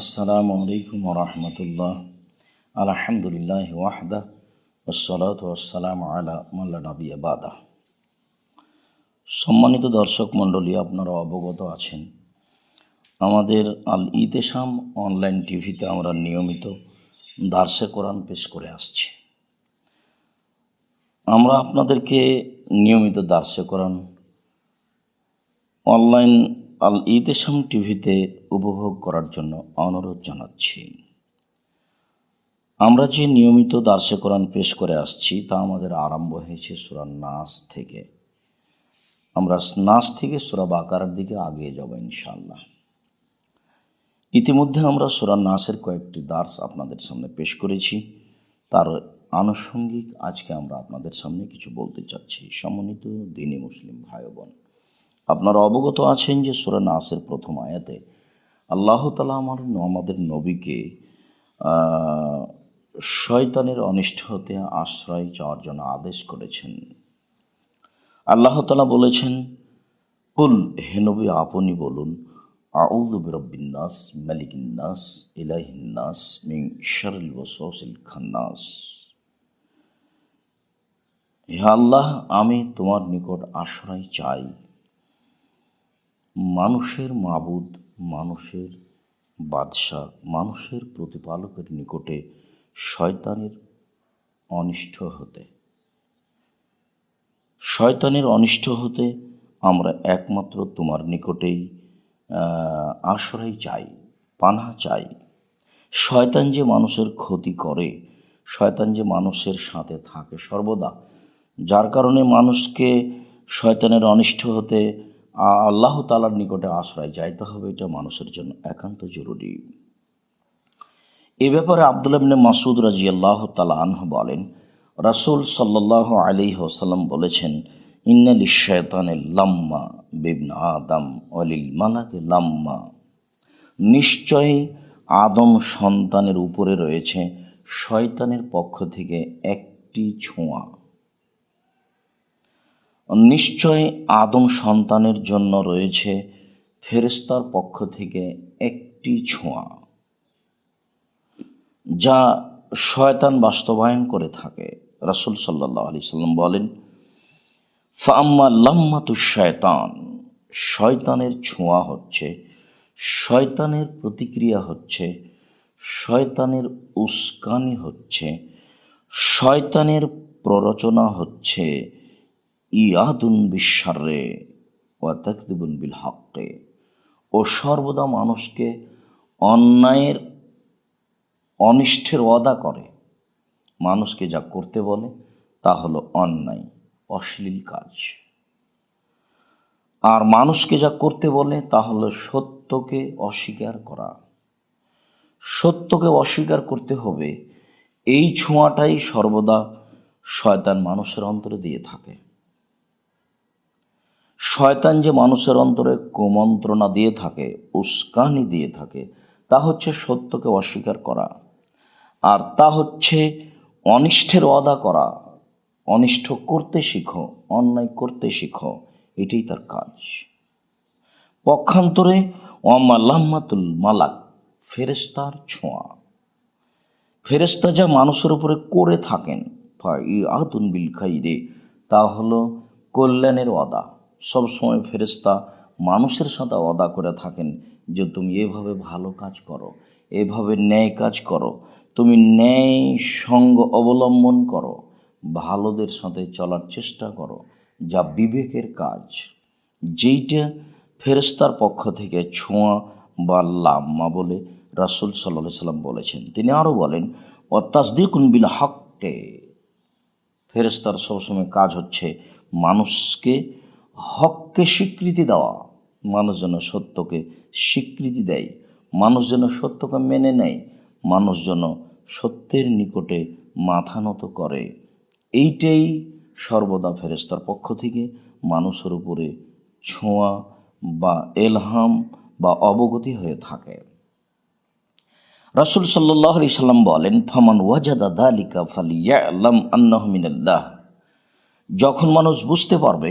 আসসালামু আলাইকুম রহমতুল্লাহ। আলহামদুলিল্লাহ ওয়াহদা ওসলাত ওসালাম আলা মাল্লা নবী বাদা। সম্মানিত দর্শক মণ্ডলী, আপনারা অবগত আছেন, আমাদের আল ইতেশাম অনলাইন টিভিতে আমরা নিয়মিত দার্সে কোরআন পেশ করে আসছি। আমরা আপনাদেরকে নিয়মিত দার্সে কোরআন অনলাইন আল ইতেশাম টিভিতে উপভোগ করার জন্য অনুরোধ জানাচ্ছি। আমরা যে নিয়মিত দার্সে কোরআন পেশ করে আসছি, তা আমাদের আরম্ভ হয়েছে সুরা নাস থেকে। আমরা নাস থেকে সুরা বাকারার দিকে আগিয়ে যাব ইনশাল্লাহ ইতিমধ্যে আমরা সুরা নাসের কয়েকটি দার্স আপনাদের সামনে পেশ করেছি। তার আনুষঙ্গিক আজকে আমরা আপনাদের সামনে কিছু বলতে চাচ্ছি। সমন্বিত দিনী মুসলিম ভাই বোন। আপনারা অবগত আছেন যে সুরা নাসের প্রথম আয়াতে আল্লাহ তালা আমার আমাদের নবীকে শয়তানের অনিষ্ট হতে আশ্রয় চাওয়ার জন্য আদেশ করেছেন। আল্লাহ তালা বলেছেন, কুল, হে নবী, আপনি বলুন বিরব্বিন্নাস মালিকিন্নাস ইলাহিন্নাস মিন শাররিল ওয়াসওয়াসিল খান্নাস। হে আল্লাহ, আমি তোমার নিকট আশ্রয় চাই। মানুষের মাবুদ, মানুষের বাদশাহ, মানুষের প্রতিপালকের নিকটে শয়তানের অনিষ্ট হতে। শয়তানের অনিষ্ট হতে আমরা একমাত্র তোমার নিকটেই আশ্রয় চাই, পানা চাই। শয়তান যে মানুষের ক্ষতি করে, শয়তান যে মানুষের সাথে থাকে সর্বদা, যার কারণে মানুষকে শয়তানের অনিষ্ট হতে আল্লাহ তালার নিকটে আশ্রয় চাইতে হবে, এটা মানুষের জন্য একান্ত জরুরি। এ ব্যাপারে আব্দুল ইবনে মাসুদ রাজি আল্লাহ তালা বলেন, রাসুল সাল্লাহ আলী ওসাল্লাম বলেছেন ইন্নালি শয়তানের লাম্মা বিবনা আদম অলিল মালাকে লাম্মা। নিশ্চয়ই আদম সন্তানের উপরে রয়েছে শয়তানের পক্ষ থেকে একটি ছোঁয়া। নিশ্চয় আদম সন্তানের জন্য রয়েছে ফেরেস্তার পক্ষ থেকে একটি ছোঁয়া, যা শয়তান বাস্তবায়ন করে থাকে। রাসুল সাল্লাহ আলি সাল্লাম বলেন ফাম্মা লাম্মাতু শয়তান শয়তানের ছোঁয়া হচ্ছে, শয়তানের প্রতিক্রিয়া হচ্ছে, শয়তানের উস্কানি হচ্ছে, শয়তানের প্ররোচনা হচ্ছে ইয়াদুন বিশ্বারে ওয়া তাকদিবুন বিল হককে ও সর্বদা মানুষকে অন্যায়ের অনিষ্ঠের ওয়াদা করে। মানুষকে যা করতে বলে, তা হলো অন্যায়, অশ্লীল কাজ। আর মানুষকে যা করতে বলে, তা হলো সত্যকে অস্বীকার করা। সত্যকে অস্বীকার করতে হবে, এই ছোঁয়াটাই সর্বদা শয়তান মানুষের অন্তরে দিয়ে থাকে। শয়তান যে মানুষের অন্তরে কুমন্ত্রণা দিয়ে থাকে, উস্কানি দিয়ে থাকে, তা হচ্ছে সত্যকে অস্বীকার করা। আর তা হচ্ছে অনিষ্ঠের অদা করা। অনিষ্ট করতে শিখো, অন্যায় করতে শিখো, এটাই তার কাজ। পক্ষান্তরে ওয়ামাল্লামাতুল মালাক ফেরেস্তার ছোঁয়া। ফেরেস্তা যা মানুষের উপরে করে থাকেন ই আতুন বিল খাইরে, তা হলো কল্যাণের অদা সবসময় ফেরেস্তা মানুষের সাথে অদা করে থাকেন যে তুমি এভাবে ভালো কাজ করো, এভাবে ন্যায় কাজ করো, তুমি ন্যায় সঙ্গ অবলম্বন করো, ভালোদের সাথে চলার চেষ্টা করো, যা বিবেকের কাজ। যেইটা ফেরেস্তার পক্ষ থেকে ছোঁয়া বা লাম্মা বলে রাসুল সাল্লাহ সাল্লাম বলেছেন। তিনি আরও বলেন ও তাসদিকুন বিল হকটে ফেরেস্তার সবসময় কাজ হচ্ছে মানুষকে হককে স্বীকৃতি দেওয়া, মানুষ যেন সত্যকে স্বীকৃতি দেয়। মানুষ যেন সত্যকে মেনে নেয়, মানুষ যেন সত্যের নিকটে মাথা নত করে। এইটাই সর্বদা ফেরেস্তার পক্ষ থেকে মানুষের উপরে ছোঁয়া বা এলহাম বা অবগতি হয়ে থাকে। রাসুল সাল্লাহ আলি সাল্লাম বলেন, ফামান ওয়াজাদা দালিকা ফালিয়ালাম আন্নাহ মিনাল্লাহ। যখন মানুষ বুঝতে পারবে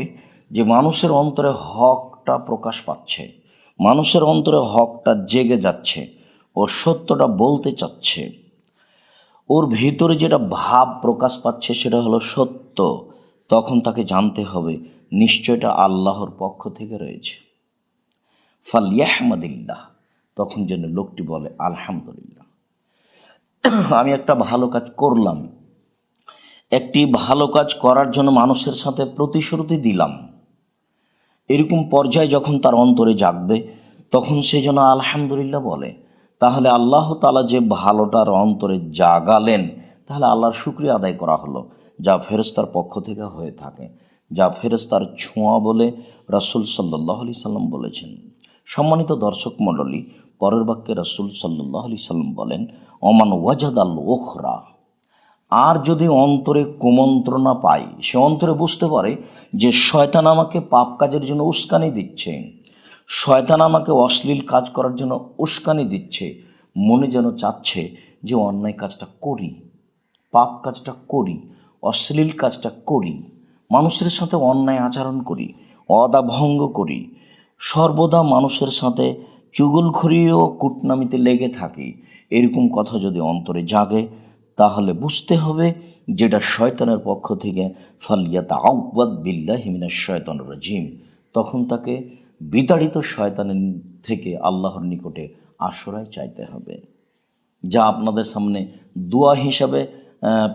যে মানুষের অন্তরে হকটা প্রকাশ পাচ্ছে, মানুষের অন্তরে হকটা জেগে যাচ্ছে ও সত্যটা বলতে চাচ্ছে। ওর ভিতরে যেটা ভাব প্রকাশ পাচ্ছে সেটা হলো সত্য। তখন তাকে জানতে হবে নিশ্চয়টা আল্লাহর পক্ষ থেকে রয়েছে। ফাল ইয়াহমাদিল্লাহ তখন যেন লোকটি বলে, আলহামদুলিল্লাহ। আমি একটা ভালো কাজ করলাম। একটি ভালো কাজ করার জন্য মানুষের সাথে প্রতিশ্রুতি দিলাম। এরকম পর্যায়ে যখন তার অন্তরে জাগবে, তখন সে যেন আলহামদুলিল্লাহ বলে। তাহলে আল্লাহ তালা যে ভালোটার অন্তরে জাগালেন, তাহলে আল্লাহর শুক্রিয়া আদায় করা হলো, যা ফেরেস্তার পক্ষ থেকে হয়ে থাকে, যা ফেরেস্তার ছোঁয়া বলে রাসুল সাল্লাহ আলি সাল্লাম বলেছেন। সম্মানিত দর্শক মণ্ডলী, পরের বাক্যে রাসুল সাল্লাহ আলি সাল্লাম বলেন অমান ওয়াজাদ আল ওখরা আর যদি অন্তরে কুমন্ত্রণা পাই সে অন্তরে বুঝতে পারে যে শয়তান আমাকে পাপ কাজের জন্য উস্কানি দিচ্ছে। শয়তান আমাকে অশ্লীল কাজ করার জন্য উস্কানি দিচ্ছে। মনে যেন চাচ্ছে যে অন্যায় কাজটা করি, পাপ কাজটা করি, অশ্লীল কাজটা করি, মানুষের সাথে অন্যায় আচরণ করি অদা ভঙ্গ করি, সর্বদা মানুষের সাথে চুগলখড়ি ও কূটনামিতে লেগে থাকি। এরকম কথা যদি অন্তরে জাগে তাহলে বুঝতে হবে যেটা শয়তানের পক্ষ থেকে ফালিয়াতা আউবাদ বিল্লাহ হিমিনা শয়তান রাজিম। তখন তাকে বিতাড়িত শয়তানের থেকে আল্লাহর নিকটে আশ্রয় চাইতে হবে। যা আপনাদের সামনে দোয়া হিসাবে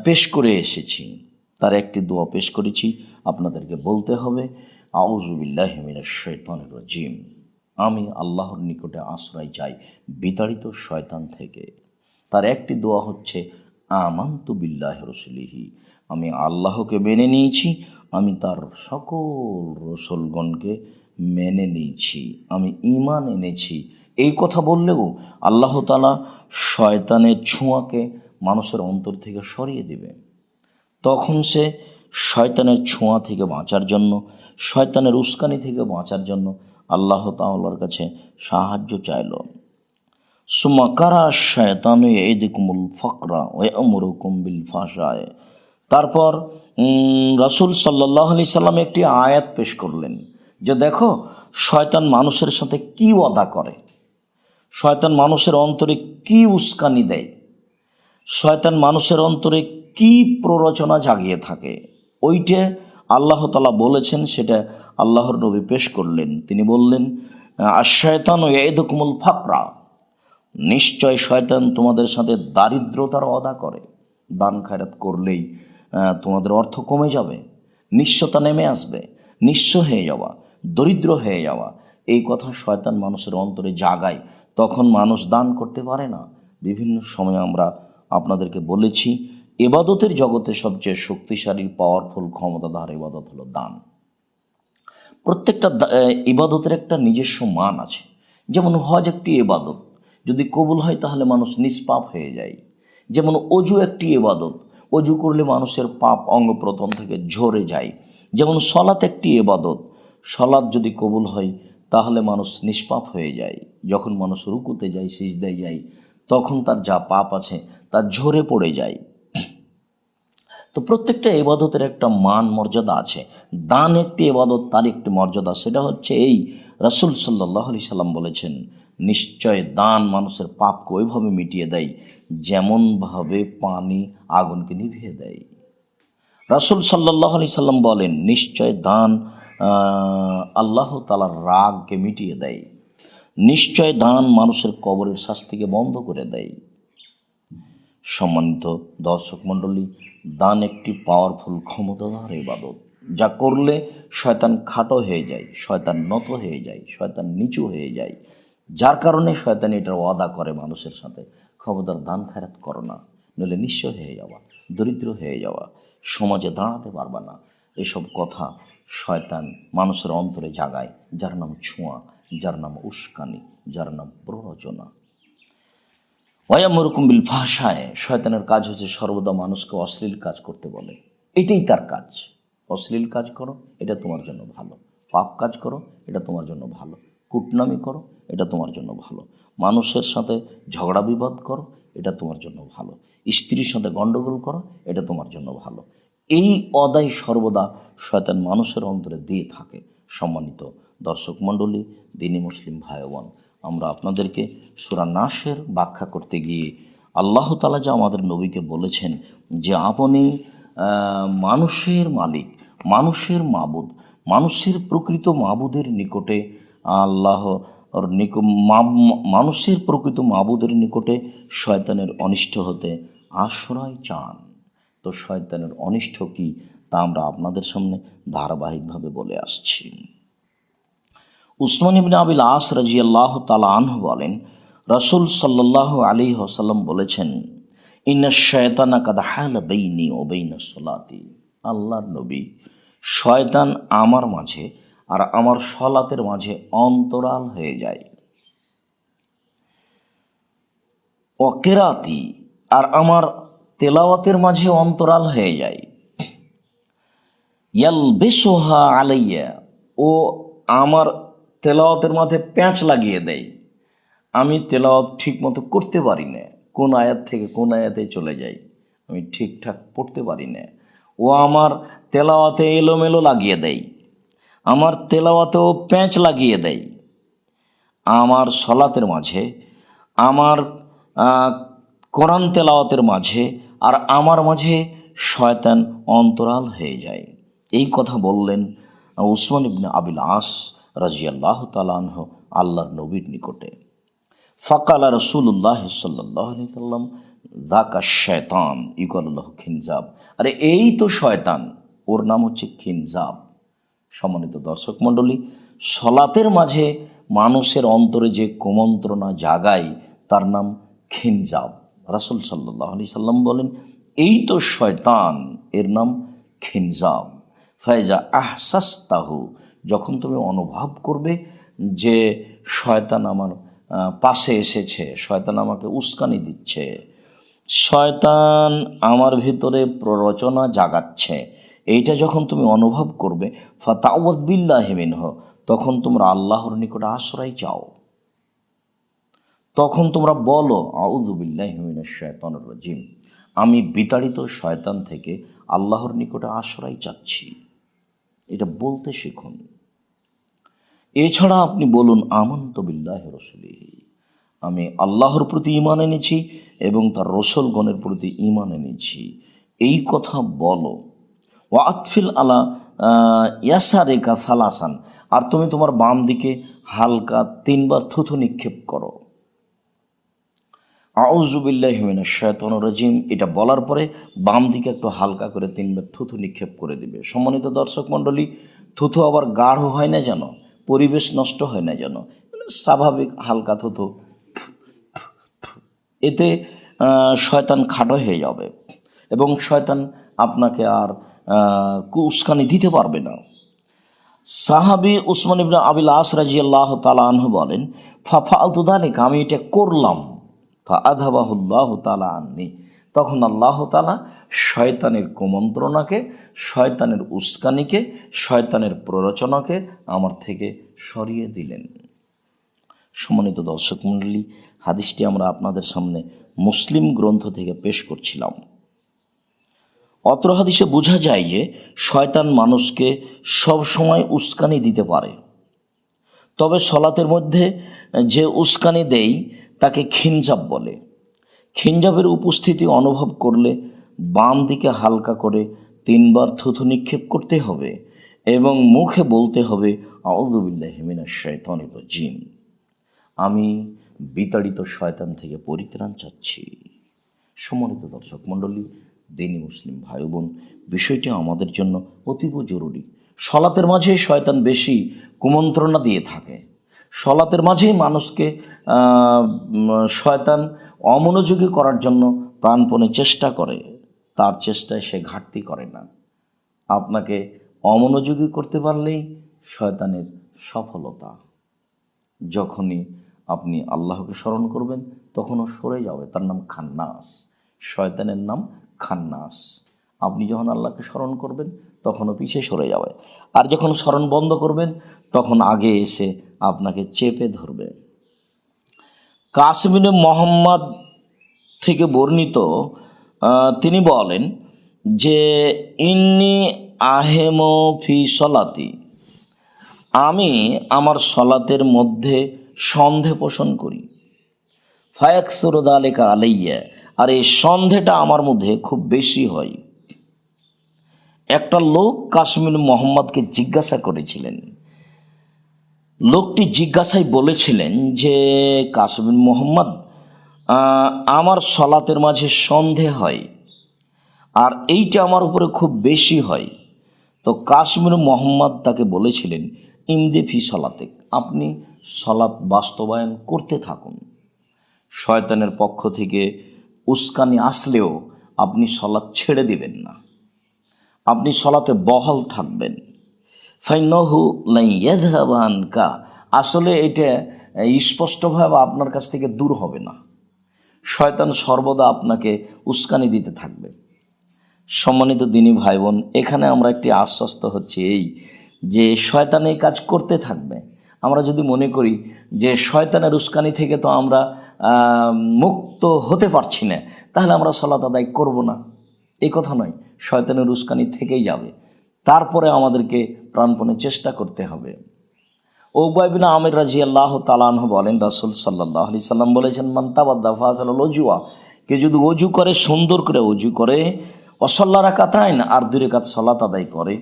পেশ করে এসেছি। তার একটি দোয়া পেশ করেছি, আপনাদেরকে বলতে হবে আউজুবিল্লাহ হিমিনা শয়তানের রাজিম। আমি আল্লাহর নিকটে আশ্রয় চাই বিতাড়িত শয়তান থেকে। তার একটি দোয়া হচ্ছে আমান্তু রসুলিহি। আমি আল্লাহকে মেনে নিয়েছি, আমি তার সকল রসুলগণকে মেনে নিয়েছি, আমি ইমান এনেছি। এই কথা বললেও আল্লাহ তালা শয়তানের ছোঁয়াকে মানুষের অন্তর থেকে সরিয়ে দেবে। তখন সে শয়তানের ছোঁয়া থেকে বাঁচার জন্য, শয়তানের উস্কানি থেকে বাঁচার জন্য আল্লাহ তাআলার কাছে সাহায্য চাইল। ফকরা তারপর রাসূল সাল্লাহ আলি সাল্লাম একটি আয়াত পেশ করলেন যে দেখো, শয়তান মানুষের সাথে কি ওয়াদা করে? শয়তান মানুষের অন্তরে কি উস্কানি দেয়? শয়তান মানুষের অন্তরে কি প্ররোচনা জাগিয়ে থাকে? ওইটা আল্লাহ তালা বলেছেন, সেটা আল্লাহর নবী পেশ করলেন। তিনি বললেন আর শয়তান ও এদকুমুল ফাকরা নিশ্চয় শয়তান তোমাদের সাথে দারিদ্রতার অদা করে। দান খায়রাত করলেই তোমাদের অর্থ কমে যাবে নিঃস্বতা নেমে আসবে, নিঃস্ব হয়ে যাওয়া, দরিদ্র হয়ে যাওয়া। এই কথা শয়তান মানুষের অন্তরে জাগায়, তখন মানুষ দান করতে পারে না। বিভিন্ন সময় আমরা আপনাদেরকে বলেছি, এবাদতের জগতে সবচেয়ে শক্তিশালী পাওয়ারফুল ক্ষমতাধার এবাদত হলো দান। প্রত্যেকটা ইবাদতের একটা নিজস্ব মান আছে। যেমন হজ একটি ইবাদত যদি কবুল হয় তাহলে মানুষ নিষ্পাপ হয়ে যায়। যেমন অজু একটি এবাদত অজু করলে মানুষের পাপ অঙ্গ প্রথম থেকে ঝরে যায়। যেমন সলাৎ একটি এবাদত সলাৎ যদি কবুল হয় তাহলে মানুষ নিষ্পাপ হয়ে যায়। যখন মানুষ রুকুতে যায়, সিজদায় যায়, তখন তার যা পাপ আছে তা ঝরে পড়ে যায়। তো প্রত্যেকটা এবাদতের একটা মান মর্যাদা আছে। দান একটি এবাদত তার একটি মর্যাদা। সেটা হচ্ছে এই রাসুল সাল্লাহ আলি সাল্লাম বলেছেন নিশ্চয় দান মানুষের পাপকে ওইভাবে মিটিয়ে দেয়, যেমনভাবে পানি আগুনকে নিভিয়ে দেয়। রাসুল সাল্লাহ আলি সাল্লাম বলেন, নিশ্চয় দান আল্লাহ তালার রাগকে মিটিয়ে দেয়। নিশ্চয় দান মানুষের কবরের শাস্তিকে বন্ধ করে দেয়। সম্মানিত দর্শক মণ্ডলী, দান একটি পাওয়ারফুল ক্ষমতাধর ইবাদত, যা করলে শয়তান খাটো হয়ে যায়, শয়তান নত হয়ে যায়, শয়তান নিচু হয়ে যায়। যার কারণে শয়তান এটার ওয়াদা করে মানুষের সাথে। ক্ষমতার দান খায়রাত করো না, নইলে নিঃস্ব হয়ে যাওয়া, দরিদ্র হয়ে যাওয়া, সমাজে দাঁড়াতে পারবা না। এসব কথা শয়তান মানুষের অন্তরে জাগায়, যার নাম ছোঁয়া, যার নাম উস্কানি, যার নাম প্ররোচনা। ওয়ামরকুম বিল ভাষায় শয়তানের কাজ হচ্ছে সর্বদা মানুষকে অশ্লীল কাজ করতে বলে। এটাই তার কাজ। অশ্লীল কাজ করো, এটা তোমার জন্য ভালো। পাপ কাজ করো, এটা তোমার জন্য ভালো। কুটনামি করো এটা তোমার জন্য ভালো। মানুষের সাথে ঝগড়া বিবাদ করো, এটা তোমার জন্য ভালো। স্ত্রীর সাথে গণ্ডগোল করো, এটা তোমার জন্য ভালো। এই অদায় সর্বদা শয়তান মানুষের অন্তরে দিয়ে থাকে, সম্মানিত দর্শক মণ্ডলী, দিনী মুসলিম ভাই বোন আমরা আপনাদেরকে সুরা নাসের ব্যাখ্যা করতে গিয়ে আল্লাহ তালা যা আমাদের নবীকে বলেছেন যে, আপনি মানুষের মালিক, মানুষের মাবুদ, মানুষের প্রকৃত মাবুদের নিকটে আল্লাহ মানুষের প্রকৃত মাবুদের নিকটে শয়তানের অনিষ্ট হতে আশ্রয় চান তো শয়তানের অনিষ্ট কি তা আমরা আপনাদের সামনে ধারাবাহিকভাবে বলে আসছি। উসমান ইবনে আবিল আস রাজি আল্লাহ তালা আনহু বলেন, রসুল সাল্লাহ আলী হাসাল্লাম বলেছেন, ইন্না শয়তানা কাদা হাল বেইনি ও বেইনা সলাতি। আল্লাহর নবী, শয়তান আমার মাঝে আর আমার সলাতের মাঝে অন্তরাল হয়ে যায়। অকেরাতি আর আমার তেলাওয়াতের মাঝে অন্তরাল হয়ে যায়। ইয়াল বেসোহা আলাইয়া, ও আমার তেলাওয়াতের মাঝে প্যাঁচ লাগিয়ে দেয়। আমি তেলাওয়াত ঠিক মতো করতে পারি না। কোন আয়াত থেকে কোন আয়াতে চলে যাই আমি ঠিকঠাক পড়তে পারি না। ও আমার তেলাওয়াতে এলোমেলো লাগিয়ে দেয়। আমার তেলাওয়াতেও প্যাঁচ লাগিয়ে দেয়। আমার সলাতের মাঝে, আমার কোরআন তেলাওয়াতের মাঝে আর আমার মাঝে শয়তান অন্তরাল হয়ে যায়। এই কথা বললেন উসমান ইবনে আবিল আস রাজিয়াল্লাহ তালাহ আল্লাহর নবীর নিকটে। ফাকালা রসুল্লাহ সাল্লাহ সাল্লাম দাকা শয়তান ইকল্লাহ খিনজাব। আরে এই তো শয়তান, ওর নাম হচ্ছে খিনজাব। সম্মানিত দর্শক মণ্ডলী, সলাতের মাঝে মানুষের অন্তরে যে কুমন্ত্রণা জাগায়, তার নাম খিনজাব। রাসুল সাল্লাহ আলি সাল্লাম বলেন, এই তো শয়তান, এর নাম খিনজাব। ফায়জা আহসাস্তাহু, যখন তুমি অনুভব করবে যে শয়তান আমার পাশে এসেছে, শয়তান আমাকে উস্কানি দিচ্ছে, শয়তান আমার ভিতরে প্ররোচনা জাগাচ্ছে এইটা যখন তুমি অনুভব করবে ফাতাওয়াত বিল্লাহি মিনহ, তখন তোমরা আল্লাহর নিকট আশ্রয় চাও। তখন তোমরা বলো আউযুবিল্লাহি মিনাশ শাইতানির রাজিম, আমি বিতাড়িত শয়তান থেকে আল্লাহর নিকটে আশ্রয় চাচ্ছি। এটা বলতে শিখুন। এছাড়া আপনি বলুন, আমন্ত বিল্লাহ রসুলিহি আমি আল্লাহর প্রতি ইমান এনেছি এবং তার রসলগণের প্রতি ইমান এনেছি। এই কথা বলো। ও আতফিল আলা ইয়াসা রেখা সালাসান। আর তুমি তোমার বাম দিকে হালকা তিনবার থুথু নিক্ষেপ করো। আউজুবিল্লাহমিন শয়তন রাজিম। এটা বলার পরে বাম দিকে একটু হালকা করে তিনবার থুথু নিক্ষেপ করে দিবে। সম্মানিত দর্শক মণ্ডলী, থুথু আবার গাঢ় হয় না যেন? পরিবেশ নষ্ট হয় না যেন? স্বাভাবিক হালকা থুথু। এতে শয়তান খাটো হয়ে যাবে। এবং শয়তান আপনাকে আর উস্কানি দিতে পারবে না। সাহাবি উসমান ইবনে আবিল আস রাজি আল্লাহ তালাহ বলেন ফাফা আলতুদানিক আমি এটা করলাম। ফা আধাবাহুল্লাহ তালা আননি। তখন আল্লাহ তালা শয়তানের কুমন্ত্রণাকে, শয়তানের উস্কানিকে, শয়তানের প্ররোচনাকে আমার থেকে সরিয়ে দিলেন। সম্মানিত দর্শক মণ্ডলী, হাদিসটি আমরা আপনাদের সামনে মুসলিম গ্রন্থ থেকে পেশ করছিলাম। অত্র হাদিসে বোঝা যায় যে শয়তান মানুষকে সব সময় উস্কানি দিতে পারে। তবে সলাতের মধ্যে যে উস্কানি দেই, তাকে খিনজাব বলে। খিনজাবের উপস্থিতি অনুভব করলে বাম দিকে হালকা করে তিনবার থুথু নিক্ষেপ করতে হবে এবং মুখে বলতে হবে আউদুবিল্লাহিমিনা শয়তান জিম আমি বিতাড়িত শয়তান থেকে পরিত্রাণ চাচ্ছি। সম্মানিত দর্শক মণ্ডলী দিনী মুসলিম ভাই বোন বিষয়টি আমাদের জন্য অতীব জরুরি। সলাতের মাঝে শয়তান বেশি কুমন্ত্রণা দিয়ে থাকে। সলাতের মাঝেই মানুষকে শয়তান অমনোযোগী করার জন্য প্রাণপণে চেষ্টা করে। তার চেষ্টায় সে ঘাটতি করে না। আপনাকে অমনোযোগী করতে পারলেই শয়তানের সফলতা। যখনই আপনি আল্লাহকে স্মরণ করবেন, তখনও সরে যাবে। তার নাম খান্নাস। শয়তানের নাম খান্নাস। আপনি যখন আল্লাহকে স্মরণ করবেন, তখনও পিছিয়ে সরে যাবে। আর যখন স্মরণ বন্ধ করবেন, তখন আগে এসে আপনাকে চেপে ধরবে। কাশ্মীরে মোহাম্মদ থেকে বর্ণিত তিনি বলেন যে, ইন্নি আহেম ফি সলাতি। আমি আমার সলাতের মধ্যে সন্দেহ পোষণ করি। ফায়াক সুরদালেকা আলাইয়া। আর এই সন্দেহটা আমার মধ্যে খুব বেশি হয়। একটা লোক কাশ্মীর মোহাম্মদকে জিজ্ঞাসা করেছিলেন। লোকটি জিজ্ঞাসায় বলেছিলেন যে, কাশ্মীর মোহাম্মদ আমার সলাতের মাঝে সন্দেহ হয় আর এইটা আমার উপরে খুব বেশি হয়। তো কাশ্মীর মোহাম্মদ তাকে বলেছিলেন, ইমদে ফি সলাতে আপনি সলাৎ বাস্তবায়ন করতে থাকুন। শয়তানের পক্ষ থেকে উস্কানি আসলেও আপনি সলাৎ ছেড়ে দিবেন না। আপনি সলাতে বহাল থাকবেন। ফাইনহু কা আসলে এটা স্পষ্টভাবে আপনার কাছ থেকে দূর হবে না। শয়তান সর্বদা আপনাকে উস্কানি দিতে থাকবে। সম্মানিত দিনী ভাই বোন এখানে আমরা একটি আশ্বস্ত হচ্ছে এই যে শয়তান এই কাজ করতে থাকবে। আমরা যদি মনে করি যে শয়তানের উস্কানি থেকে তো আমরা মুক্ত হতে পারছি না, তাহলে আমরা সলাত আদায় করব না। এই কথা নয়, শয়তানের উস্কানি থেকেই যাবে। তারপরে আমাদেরকে প্রাণপণে চেষ্টা করতে হবে। ওবাইবিন আমির রাজি আল্লাহ তালাহ বলেন, রাসুল সাল্লাহ আলি সাল্লাম বলেছেন মান্তাবাদ্দা ফাজাল অজুয়া কে যদি অজু করে, সুন্দর করে অজু করে, অসল্লা রাকাতাইন, আর দুই রেখাত সলাত আদায় করে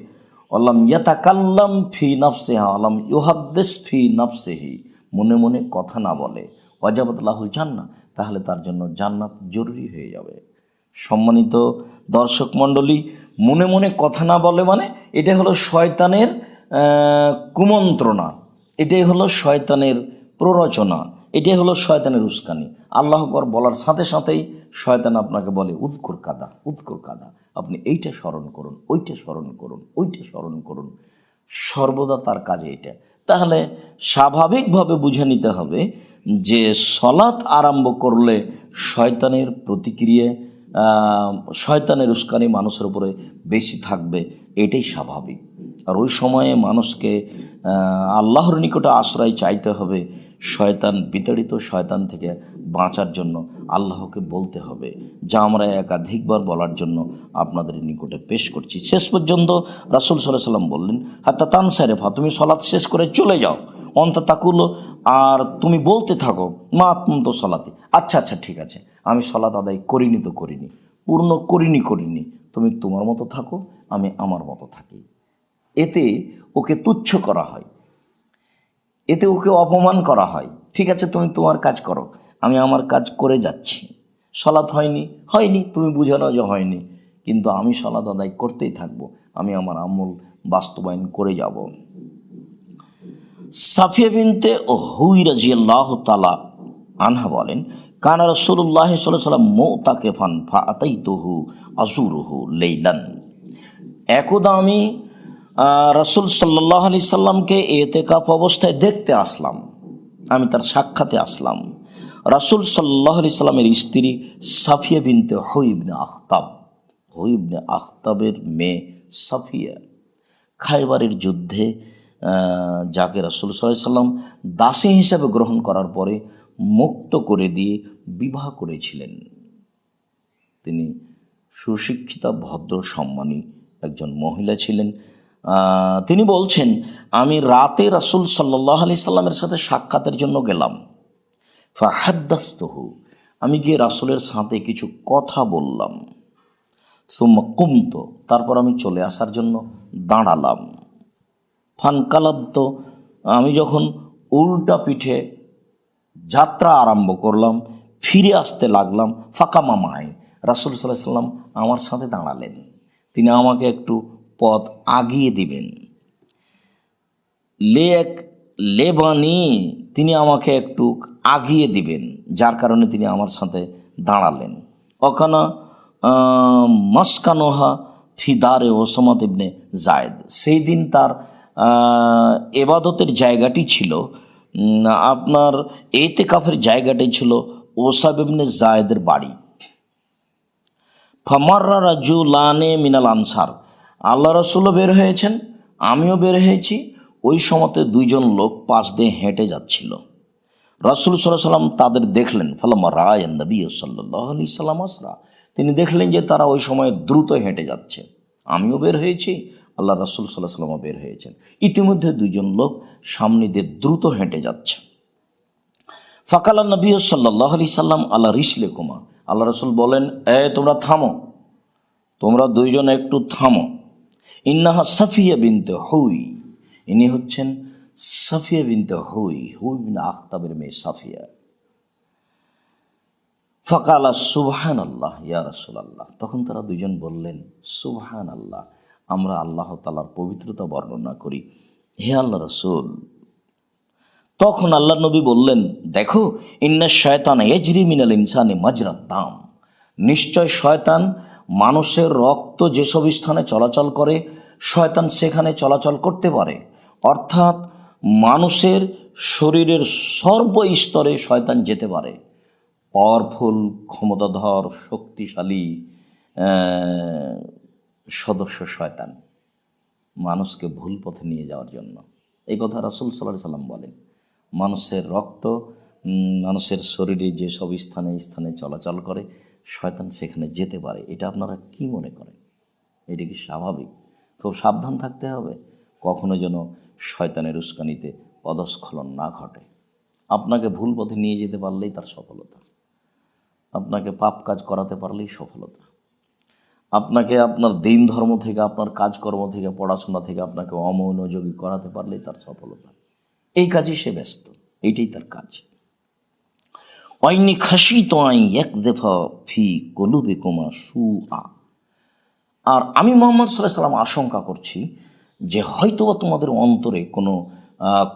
আল্লাম ইয়াতাকাল্লাম ফি নাফসেহা আল্লাম ইউহাদ্দেস ফি নাফসেহি, মনে মনে কথা না বলে। ওয়াজাবাতুল্লাহুল জান্না তাহলে তার জন্য জান্নাত জরুরি হয়ে যাবে। সম্মানিত দর্শক মণ্ডলী, মনে মনে কথা না বলে মানে এটা হলো শয়তানের কুমন্ত্রণা। এটাই হলো শয়তানের প্ররোচনা। এটাই হলো শয়তানের উস্কানি। আল্লাহকর বলার সাথে সাথেই শয়তান আপনাকে বলে উৎকুর কাদা উৎকুর কাদা। আপনি এইটা স্মরণ করুন, ওইটা স্মরণ করুন, ওইটা স্মরণ করুন। সর্বদা তার কাজে এটা। তাহলে স্বাভাবিকভাবে বুঝে নিতে হবে যে সলাৎ আরম্ভ করলে শয়তানের প্রতিক্রিয়া শয়তানের উস্কানি মানুষের উপরে বেশি থাকবে, এটাই স্বাভাবিক। আর ওই সময়ে মানুষকে আল্লাহর নিকটে আশ্রয় চাইতে হবে, শয়তান বিতাড়িত শয়তান থেকে বাঁচার জন্য আল্লাহকে বলতে হবে। যা আমরা একাধিকবার বলার জন্য আপনাদের নিকটে পেশ করছি। শেষ পর্যন্ত রাসুল সাল্লাহ সাল্লাম বললেন, হাত্তা তান সারেফা তুমি সলাৎ শেষ করে চলে যাও। অন্ত তাকুল আর তুমি বলতে থাকো, মা তো সলাতে। আচ্ছা আচ্ছা ঠিক আছে। আমি সলাত আদায় করিনি তো করিনি, পূর্ণ করিনি করিনি। তুমি তোমার মতো থাকো, আমি আমার মতো থাকি। এতে ওকে তুচ্ছ করা হয়। এতে ওকে অপমান করা হয়। ঠিক আছে, তুমি তোমার কাজ করো, আমি আমার কাজ করে যাচ্ছি। সলাৎ হয়নি হয়নি, তুমি বুঝে নাও যে হয়নি। কিন্তু আমি সলাৎ আদায় করতেই থাকব, আমি আমার আমল বাস্তবায়ন করে যাব। সাফিয়া বিনতে হুই রাজিয়াল্লাহ তালা আনহা বলেন, কানা রসুল্লাহ সাল্লাম মৌ তাকে ফান ফা আতাই তহু আসুরহু লেইলান। একদা আমি রসুল সাল্লাহ আলি সাল্লামকে এতেকাপ অবস্থায় দেখতে আসলাম। আমি তার সাক্ষাতে আসলাম। রাসুল সাল্লাহ আলি সাল্লামের স্ত্রী সাফিয়া বিনতে হইবনে আখতাব। হইবনে আখতাবের মেয়ে সাফিয়া। খাইবারের যুদ্ধে যাকে রাসুল সাল্লাহ সাল্লাম দাসী হিসাবে গ্রহণ করার পরে মুক্ত করে দিয়ে বিবাহ করেছিলেন। তিনি সুশিক্ষিতা, ভদ্র, সম্মানী একজন মহিলা ছিলেন। তিনি বলছেন, আমি রাতে রাসুল সাল্লাহ আলি সাল্লামের সাথে সাক্ষাতের জন্য গেলাম। ফাহাদ্দাস্তহু, আমি গিয়ে রাসুলের সাথে কিছু কথা বললাম। সুম্মা কুমত, তারপর আমি চলে আসার জন্য দাঁড়ালাম। ফানকালাব্দ আমি যখন উল্টা পিঠে যাত্রা আরম্ভ করলাম, ফিরে আসতে লাগলাম ফাঁকা মামায় রাসুল সাল্লাহ সাল্লাম আমার সাথে দাঁড়ালেন। তিনি আমাকে একটু পথ আগিয়ে দিবেন। লে এক লেবানি তিনি আমাকে একটু আগিয়ে দিবেন, যার কারণে তিনি আমার সাথে দাঁড়ালেন। অকানা মাসকানোহা ফিদারে ওসমাত ইবনে জায়দ সেই দিন তার এবাদতের জায়গাটি ছিল। আপনার এতে কাফের জায়গাটি ছিল ওসাব ইবনে জায়দের বাড়ি। ফামার্রা রাজু লানে মিনাল আনসার। আল্লাহ রসুলও বের হয়েছেন, আমিও বের হয়েছি। ওই সময়তে দুইজন লোক পাশ দিয়ে হেঁটে যাচ্ছিল। রাসুল সাল্লাহ সাল্লাম তাদের দেখলেন, ফালামা রায় নবী সাল্লাহ আলি সাল্লাম আসরা। তিনি দেখলেন যে তারা ওই সময় দ্রুত হেঁটে যাচ্ছে। আমিও বের হয়েছি আল্লাহ রাসুল সাল্লাহ সাল্লামও বের হয়েছেন। ইতিমধ্যে দুইজন লোক সামনে দিয়ে দ্রুত হেঁটে যাচ্ছে। ফাকাল নবী সাল্লাহ আলি সাল্লাম আল্লাহ রিসলে কুমা। আল্লাহ রসুল বলেন, এ, তোমরা থামো। তোমরা দুইজন একটু থামো। ইন্নাহা সাফিয়া বিনতে হুই। ইনি হচ্ছেন সাফিয়া বিনতে হুই হুই বিন আখতাবের মেয়ে সাফিয়া। ফকালা সুবহান আল্লাহ ইয়া রসুল আল্লাহ তখন তারা দুজন বললেন সুবহান আল্লাহ আমরা আল্লাহ তালার পবিত্রতা বর্ণনা করি। হে আল্লাহ রসুল, তখন আল্লাহ নবী বললেন, দেখো, ইন্না শয়তান এজরি মিনাল ইনসানি মাজরাত দাম নিশ্চয় শয়তান মানুষের রক্ত যেসব স্থানে চলাচল করে, শয়তান সেখানে চলাচল করতে পারে। অর্থাৎ মানুষের শরীরের সর্বস্তরে শয়তান যেতে পারে। পাওয়ারফুল, ক্ষমতাধর, শক্তিশালী সদস্য শয়তান, মানুষকে ভুল পথে নিয়ে যাওয়ার জন্য। এই কথা রাসুল সাল্লাহ সাল্লাম বলেন, মানুষের রক্ত মানুষের শরীরে যে সব স্থানে স্থানে চলাচল করে, শয়তান সেখানে যেতে পারে। এটা আপনারা কি মনে করেন? এটা কি স্বাভাবিক? খুব সাবধান থাকতে হবে। কখনো যেন শয়তানের উস্কানিতে পদস্খলন না ঘটে। আপনাকে ভুল পথে নিয়ে যেতে পারলেই তার সফলতা। আপনাকে পাপ কাজ করাতে পারলেই সফলতা। আপনাকে আপনার দিন ধর্ম থেকে, আপনার কাজকর্ম থেকে, পড়াশোনা থেকে আপনাকে অমনোযোগী করাতে পারলেই তার সফলতা। এই কাজে সে ব্যস্ত। এইটাই তার কাজ। অইনি খাসি তো আই এক দেফা ফি কলুবে কোমা সু আ আর আমি মোহাম্মদ সাল্লাহ সাল্লাম আশঙ্কা করছি যে হয়তোবা তোমাদের অন্তরে কোনো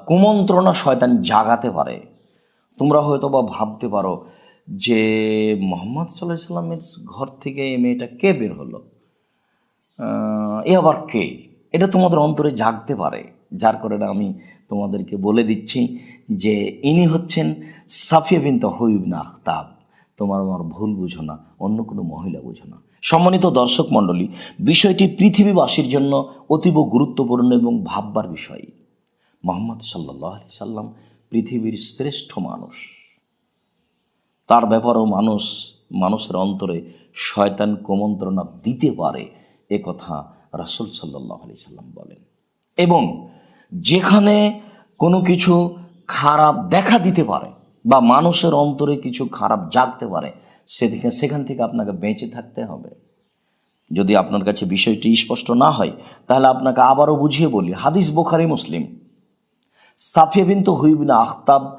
কুমন্ত্রণা শয়তান জাগাতে পারে। তোমরা হয়তোবা ভাবতে পারো যে মোহাম্মদ সাল্লাহ সাল্লামের ঘর থেকে এই মেয়েটা কে বের হলো? এ আবার কে? এটা তোমাদের অন্তরে জাগতে পারে, যার কারণে আমি তোমাদেরকে বলে দিচ্ছি যে ইনি হচ্ছেন সাফিয়া বিন তহিব না আখতাব। তোমার আমার ভুল বুঝো না, অন্য কোনো মহিলা বুঝো না। সম্মানিত দর্শক মণ্ডলী, বিষয়টি পৃথিবীবাসীর জন্য অতীব গুরুত্বপূর্ণ এবং ভাববার বিষয়। মোহাম্মদ সাল্লাহ সাল্লাম পৃথিবীর শ্রেষ্ঠ মানুষ। তার ব্যাপারেও মানুষ, মানুষের অন্তরে শয়তান কুমন্ত্রণা দিতে পারে এ কথা রাসুল সাল্লাহ আলি সাল্লাম বলেন। এবং যেখানে কোনো কিছু খারাপ দেখা দিতে পারে বা মানুষের অন্তরে কিছু খারাপ জাগতে পারে, সেদিকে সেখান থেকে আপনাকে বেঁচে থাকতে হবে। যদি আপনার কাছে বিষয়টি স্পষ্ট না হয়, তাহলে আপনাকে আবারও বুঝিয়ে বলি, হাদিস বোখারি, মুসলিম। সাফিয়া বিন্তু হুইবিন আখতাব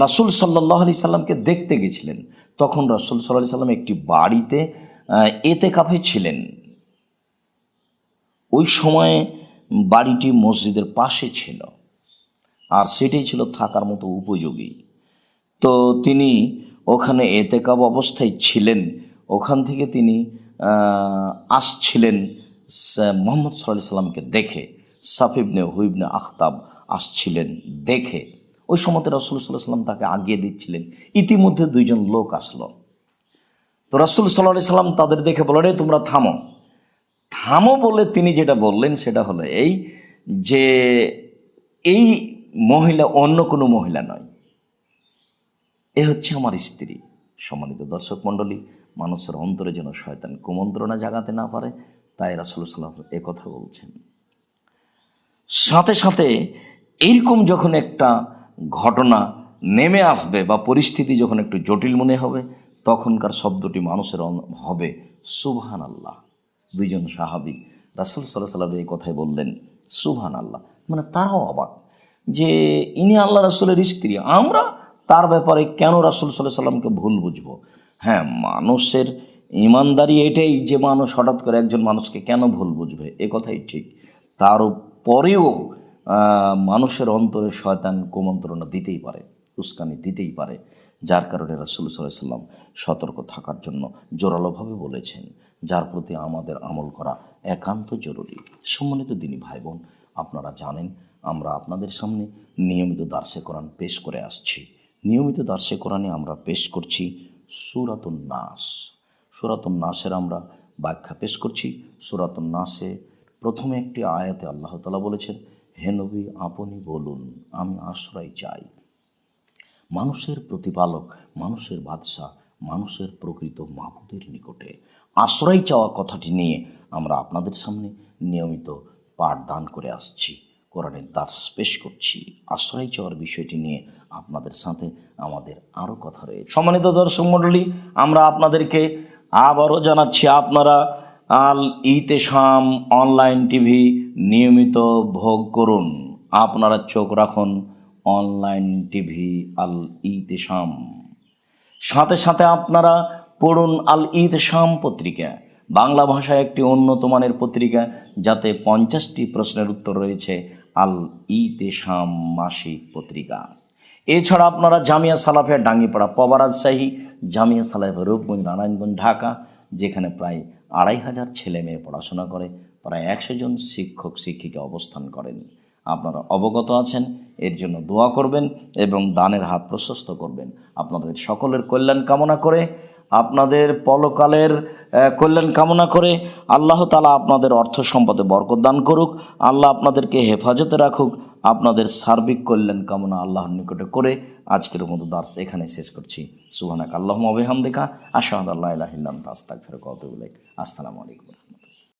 রাসূল সাল্লাহ আলি সাল্লামকে দেখতে গেছিলেন। তখন রাসূল সাল্লাহ সাল্লাম একটি বাড়িতে এতে কাফে ছিলেন। ওই সময়ে বাড়িটি মসজিদের পাশে ছিল। আর সেটাই ছিল থাকার মতো উপযোগী। তো তিনি ওখানে এতেকাব অবস্থায় ছিলেন। ওখান থেকে তিনি আসছিলেন মোহাম্মদ সাল্লাহ সাল্লামকে দেখে। সাফিবনে হুইবনে আখতাব আসছিলেন দেখে। ওই সময়তে রসুল সাল্লাহ সাল্লাম তাকে আগিয়ে দিচ্ছিলেন। ইতিমধ্যে দুইজন লোক আসলো। তো রসুল সাল্লাহ সাল্লাম তাদের দেখে বললেন "এই তোমরা থামো। থামো বলে তিনি যেটা বললেন সেটা হলো এই যে এই মহিলা অন্য কোনো মহিলা নয়। এ হচ্ছে আমার স্ত্রী। সম্মানিত দর্শক মণ্ডলী, মানুষের অন্তরে যেন শয়তান কুমন্ত্রণা জাগাতে না পারে, তাই রাসুল সাল্লাম কথা বলছেন। সাথে সাথে এইরকম যখন একটা ঘটনা নেমে আসবে বা পরিস্থিতি যখন একটু জটিল মনে হবে, তখনকার শব্দটি মানুষের হবে সুবহান আল্লাহ দুইজন সাহাবি রাসুল সাল্লাহ সাল্লাম এই কথাই বললেন সুবহান আল্লাহ মানে তারাও অবাক যে ইনি আল্লাহ রাসুলের স্ত্রী, আমরা তার ব্যাপারে কেন রাসুল সাল্লাহ সাল্লামকে ভুল বুঝব? হ্যাঁ মানুষের ইমানদারি এটাই যে মানুষ হঠাৎ করে একজন মানুষকে কেন ভুল বুঝবে? এ কথাই ঠিক। তার পরেও মানুষের অন্তরে শয়তান কুমন্ত্রণা দিতেই পারে, উস্কানি দিতেই পারে, যার কারণে রাসুল সাল্লাম সতর্ক থাকার জন্য জোরালোভাবে বলেছেন, যার প্রতি আমাদের আমল করা একান্ত জরুরি। সম্মানিত দিনী ভাই বোন আপনারা জানেন, আমরা আপনাদের সামনে নিয়মিত দার্সে কোরআন পেশ করে আসছি। নিয়মিত দার্সে কোরআনে আমরা পেশ করছি সুরাতুন নাস। সুরাতুন নাসের আমরা ব্যাখ্যা পেশ করছি। সুরাতুন নাসে প্রথমে একটি আয়াতে আল্লাহ তালা বলেছেন হে নবী, আপনি বলুন, আমি আশ্রয় চাই। মানুষের প্রতিপালক, মানুষের বাদশাহ, মানুষের প্রকৃত মাহবুদের নিকটে। আশ্রয় চাওয়া কথাটি নিয়ে আমরা আপনাদের সামনে নিয়মিত পাঠদান করে আসছি, কোরআনের দাস পেশ করছি। আশ্রয় চাওয়ার বিষয়টি নিয়ে আপনাদের সাথে আমাদের আরও কথা রয়েছে। সম্মানিত দর্শক মণ্ডলী, আমরা আপনাদেরকে আবারও জানাচ্ছি, আপনারা আল ইতেশাম অনলাইন টিভি নিয়মিত ভোগ করুন। আপনারা চোখ রাখুন, অনলাইন টিভি আল ইতেশাম। সাথে সাথে আপনারা পড়ুন আল ঈদ শাম পত্রিকা। বাংলা ভাষায় একটি উন্নত মানের পত্রিকা, যাতে পঞ্চাশটি প্রশ্নের উত্তর রয়েছে আল ঈদ শাম মাসিক পত্রিকা। এছাড়া আপনারা জামিয়া সালাফের ডাঙ্গিপাড়া পবা রাজশাহী, জামিয়া সালাফের রূপগঞ্জ, নারায়ণগঞ্জ, ঢাকা, যেখানে প্রায় আড়াই হাজার ছেলে মেয়ে পড়াশোনা করে, প্রায় একশো জন শিক্ষক, শিক্ষিকা অবস্থান করেন। আপনারা অবগত আছেন, এর জন্য দোয়া করবেন এবং দানের হাত প্রশস্ত করবেন। আপনাদের সকলের কল্যাণ কামনা করে, আপনাদের পলকালের কল্যাণ কামনা করে আল্লাহ তালা আপনাদের অর্থ সম্পদে বরকত দান করুক, আল্লাহ আপনাদেরকে হেফাজতে রাখুক, আপনাদের সার্বিক কল্যাণ কামনা আল্লাহর নিকটে করে আজকের মতো দার্স এখানে শেষ করছি। সুহানাক আল্লাহ আবেহাম দেখা আশাহাদ আল্লাহ ইলাহিল্লাম তাস্তাক ফেরক আসসালামু আলাইকুম।